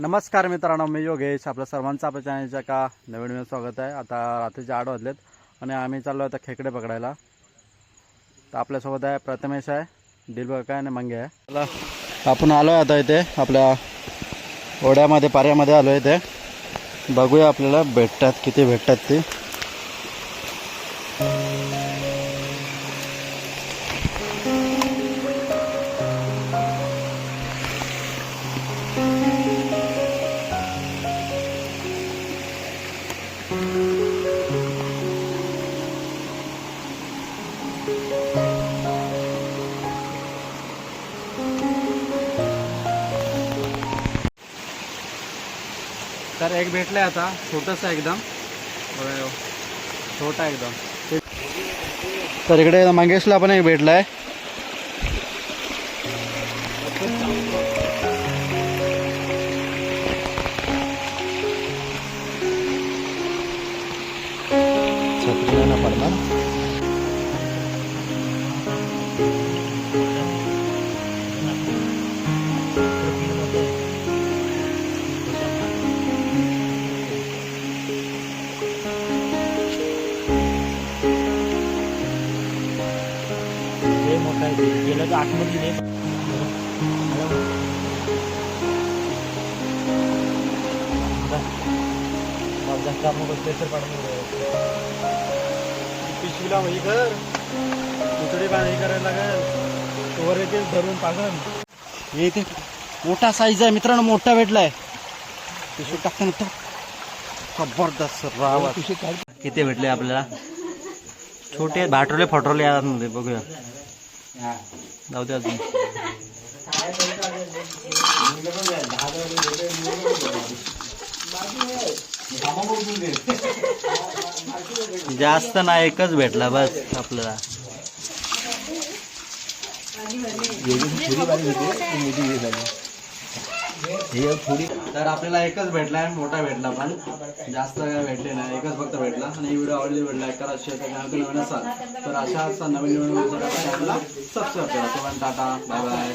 नमस्कार मित्रांनो मी योगेश. आपल्या सर्वांचं आपल्या चॅनलच्या का नवीन नवीन स्वागत आहे. आता रात्रीचे आठ वाजलेत आणि आम्ही चाललो आता खेकडे पकडायला. तर आपल्यासोबत आहे प्रथमेश आहे दिलबग काय आणि मंगे आहे. चला आपण आलो आहे आता इथे आपल्या ओढ्यामध्ये पाऱ्यामध्ये आलो आहे इथे. बघूया आपल्याला भेटतात किती भेटतात ते. तर एक भेटला आहे आता छोटंसं आहे एकदम छोटा एकदम. तर इकडे मंगेशला पण एक भेटला आहे छत्री ना पडणार लय मोठा आहे ते. गेलं तर आतमध्ये लय पिशवीला वही कर. तुतडी बांधी करायला लागेल. वर येते धरून पागल. हे इथे मोठा साईज आहे मित्रांनो मोठा भेटलाय. पिशवी टाकताना तो. जबरदस्त रावा किती भेटले आपल्याला? छोटे भाटवले फटवले मध्ये बघूया. जाऊ दे अजून. जास्त ना एकच भेटला बस आपल्याला. तर आपल्याला एकच भेटलाय मोठा भेटला पण. जास्त काय भेटले नाही एकच फक्त भेटला. आणि व्हिडिओ आवडली भेटला करा शेअर करा नवीन असाल तर अशा नवीन नवीन सबस्क्राईब करा. तुम्हाला टाटा बाय बाय